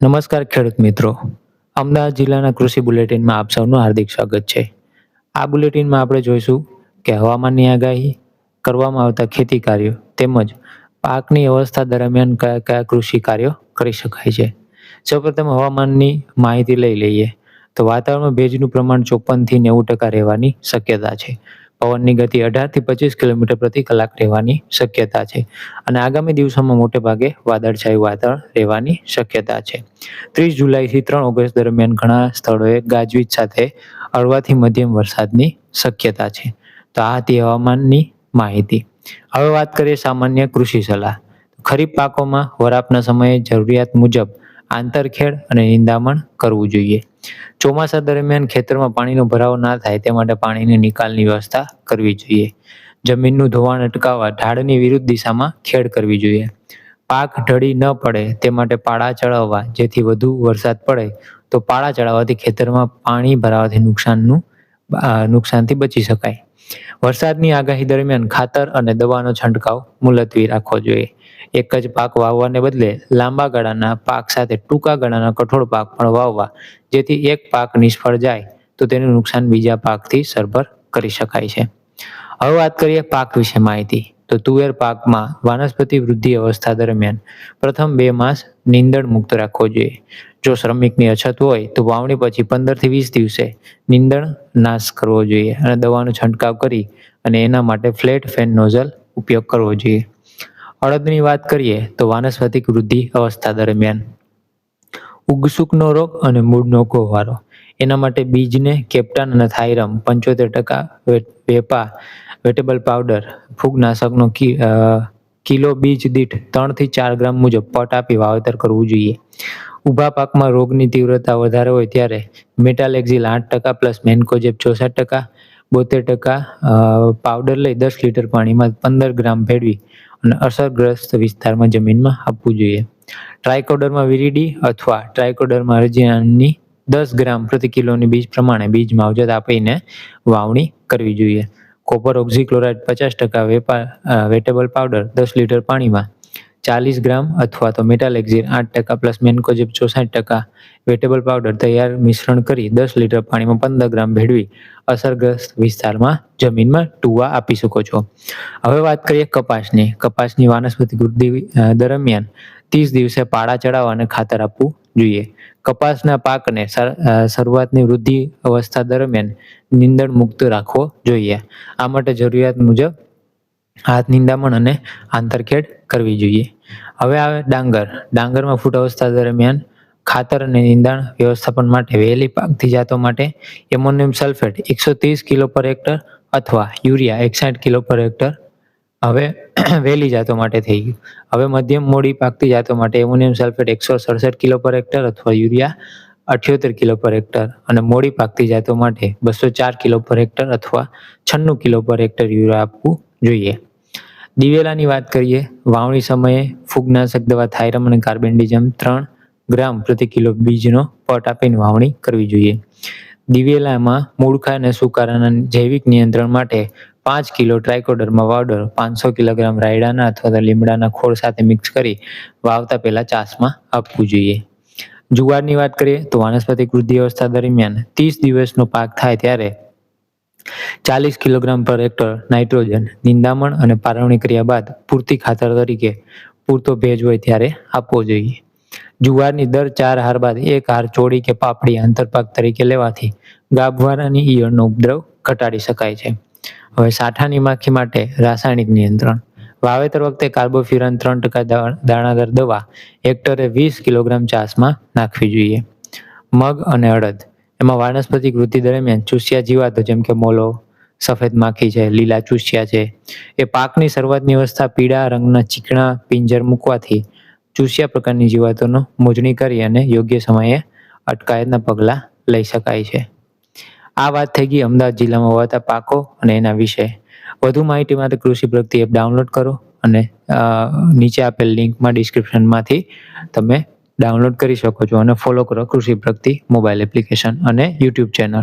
નમસ્કાર ખેડૂત મિત્રો. અમદાવાદ જિલ્લાના કૃષિ બુલેટિનમાં આપ સૌનું હાર્દિક સ્વાગત છે. આ બુલેટિનમાં આપણે જોઈશું કે હવામાનની આગાહી, કરવામાં આવતા ખેતી કાર્યો તેમજ પાકની અવસ્થા દરમિયાન કયા કયા કૃષિ કાર્યો કરી શકાય છે. સૌપ્રથમ હવામાનની માહિતી લઈ લઈએ. તો વાતાવરણમાં ભેજનું પ્રમાણ ચોપનથી નેવું ટકા રહેવાની શક્યતા છે. પવનની ગતિ અઢારથી પચીસ કિલોમીટર પ્રતિ કલાક રહેવાની શક્યતા છે. અને આગામી દિવસોમાં મોટે ભાગે વાદળછાયું વાતાવરણ રહેવાની શક્યતા છે. ત્રીસ જુલાઈથી ત્રણ ઓગસ્ટ દરમિયાન ઘણા સ્થળોએ ગાજવીજ સાથે હળવાથી મધ્યમ વરસાદની શક્યતા છે. તો આ હતી હવામાનની માહિતી. હવે વાત કરીએ સામાન્ય કૃષિ સલાહ. ખરીફ પાકોમાં વરાપના સમયે જરૂરિયાત મુજબ આંતરખેડ અને નિંદામણ કરવું જોઈએ. ચોમાસા દરમિયાન ખેતરમાં પાણીનો ભરાવો ના થાય તે માટે પાણીની નિકાલની વ્યવસ્થા કરવી જોઈએ. જમીનનું ધોવાણ અટકાવવા ઢાળની વિરુદ્ધ દિશામાં ખેડ કરવી જોઈએ. પાક ઢળી ન પડે તે માટે પાળા ચડાવવા જેથી વધુ વરસાદ પડે તો પાળા ચડાવવાથી ખેતરમાં પાણી ભરાવાથી નુકસાનનું નુકસાનથી બચી શકાય. વરસાદની આગાહી દરમિયાન ખાતર અને દવાનો છંટકાવ મુલતવી રાખવો જોઈએ. એક જ પાક વાવવાને બદલે લાંબા ગાળાના પાક સાથે ટૂંકા ગાળાના કઠોળ પાક પણ વાવવા, જેથી એક પાક નિષ્ફળ જાય, તો તેનું નુકસાન બીજા પાકથી સરભર કરી શકાય છે. હવે વાત કરીએ પાક વિશે માહિતી. તો તુવેર પાકમાં વાનસ્પતિ વૃદ્ધિ અવસ્થા દરમિયાન પ્રથમ બે માસ નીંદણ મુક્ત રાખવો જોઈએ. જો શ્રમિકની અછત હોય, તો વાવણી પછી પંદરથી વીસ દિવસે નીંદણ નાશ કરવો જોઈએ અને દવાનો છંટકાવ કરી અને એના માટે ફ્લેટ ફેન નોઝલ ઉપયોગ કરવો જોઈએ. અડદની વાત કરીએ તો વાનસ્પતિક વૃદ્ધિ અવસ્થા દરમિયાન. ઉગસુકનો રોગ અને મૂળનો કોવારો એના માટે બીજને કેપ્ટન અને થાઇરમ પંચોતેર ટકા વેપા, વેટેબલ પાવડર, ફૂગનાશકનો કિલો બીજ દીઠ ત્રણથી ચાર ગ્રામ મુજબ પટ આપી વાવેતર કરવું જોઈએ. ઊભા પાકમાં રોગની તીવ્રતા વધારે હોય ત્યારે મેટાલેક્ઝિલ આઠ ટકા પ્લસ મેન્કોજેબ ચોસઠ ટકા, બોતેર ટકા પાવડર લઈ દસ લીટર પાણીમાં પંદર ગ્રામ ભેળવી અને અસરગ્રસ્ત વિસ્તારમાં જમીનમાં આપવું જોઈએ. ટ્રાયકોડરમાં વિરીડી અથવા ટ્રાયકોડરમાં રજિયાની દસ ગ્રામ પ્રતિ કિલોની બીજ પ્રમાણે બીજ માવજત આપીને વાવણી કરવી જોઈએ. કોપર ઓક્ઝીક્લોરાઇડ પચાસ ટકા વેપા વેટેબલ પાવડર દસ લીટર પાણીમાં ચાલીસ ગ્રામ અથવા તો મેટાલેક્ઝિન આઠ ટકા પ્લસ મેન્કોજેબ ચોસાઠ ટકા વેટેબલ પાવડર તૈયાર મિશ્રણ કરી દસ લીટર પાણીમાં પંદર ગ્રામ ભેળવી અસરગ્રસ્ત વિસ્તારમાં જમીનમાં ટુવા આપી શકો છો. હવે વાત કરીએ કપાસની. કપાસની વાનસ્પતિક વૃદ્ધિ દરમિયાન ત્રીસ દિવસે પાળા ચડાવવા અને ખાતર આપવું જોઈએ. કપાસના પાકને શરૂઆતની વૃદ્ધિ અવસ્થા દરમિયાન નીંદણ મુક્ત રાખવો જોઈએ. આ માટે જરૂરિયાત મુજબ હાથ નિંદામણ અને આંતરખેડ કરવી જોઈએ. હવે આવે ડાંગર. ડાંગરમાં ફૂટ અવસ્થા દરમિયાન ખાતર અને નિંદાણ વ્યવસ્થાપન માટે વહેલી પાકતી જાતો માટે એમોનિયમ સલ્ફેટ એકસો ત્રીસ કિલો પર હેક્ટર અથવા યુરિયા એકસાઠ કિલો પર હેક્ટર હવે વહેલી જાતો માટે થઈ ગયું. હવે મધ્યમ મોડી પાકતી જાતો માટે એમોનિયમ સલ્ફેટ એકસો સડસઠ કિલો પર હેક્ટર અથવા યુરિયા અઠ્યોતેર કિલો પર હેક્ટર અને મોડી પાકતી જાતો માટે બસો ચાર કિલો પર હેક્ટર અથવા છન્નું કિલો પર હેક્ટર યુરિયા આપવું જોઈએ. દિવેલાની વાત કરીએ, વાવણી સમયે ફૂગનાશક દવા થાયરમ અને કાર્બેન્ડિઝમ ત્રણ ગ્રામ પ્રતિ કિલો બીજનો પટ આપીને વાવણી કરવી જોઈએ. દિવેલામાં મૂળખા અને સુકારાના જૈવિક નિયંત્રણ માટે પાંચ કિલો ટ્રાયકોડર્મા પાવડર પાંચસો કિલોગ્રામ રાયડાના અથવા તો લીમડાના ખોળ સાથે મિક્સ કરી વાવતા પહેલાં ચાસમાં આપવું જોઈએ. જુવારની વાત કરીએ તો વાનસ્પતિક વૃદ્ધિ અવસ્થા દરમિયાન ત્રીસ દિવસનો પાક થાય ત્યારે ચાલીસ કિલોગ્રામ પર હેક્ટર નાઇટ્રોજન, નિંદામણ અને પારવણી કર્યા બાદ પૂરતી ખાતર તરીકે પૂરતો ભેજ હોય ત્યારે આપવો જોઈએ. જુવારની દર ચાર હાર બાદ એક હાર ચોળી કે પાપડી આંતરપાક તરીકે લેવાથી ગાભવારાની ઈયળનો ઉપદ્રવ ઘટાડી શકાય છે. હવે સાઠાની માખી માટે રાસાયણિક નિયંત્રણ. વાવેતર વખતે કાર્બોફ્યુરાન ત્રણ ટકા દાણાદાર દવા હેક્ટરે વીસ કિલોગ્રામ ચાસમાં નાખવી જોઈએ. મગ અને અડદ. એમાં વાનસ્પતિક વૃદ્ધિ દરમિયાન ચૂસ્યા જીવાતો, જેમ કે મોલો, સફેદ માખી છે, લીલા ચૂસ્યા છે, એ પાકની શરૂઆતની અવસ્થા પીળા રંગના ચીકણા પિંજર મૂકવાથી ચૂસ્યા પ્રકારની જીવાતોનો મોજણી કરી અને યોગ્ય સમયે અટકાયતના પગલાં લઈ શકાય છે. આ વાત થઈ ગઈ અમદાવાદ જિલ્લામાં હોવાતા પાકો અને એના વિશે. વધુ માહિતી માટે કૃષિ પ્રગતિ એપ ડાઉનલોડ કરો અને નીચે આપેલ લિંકમાં ડિસ્ક્રિપ્શનમાંથી તમે ડાઉનલોડ કરી શકો છો અને ફોલો કરો કૃષિ પ્રગતિ મોબાઈલ એપ્લિકેશન અને યુટ્યુબ ચેનલ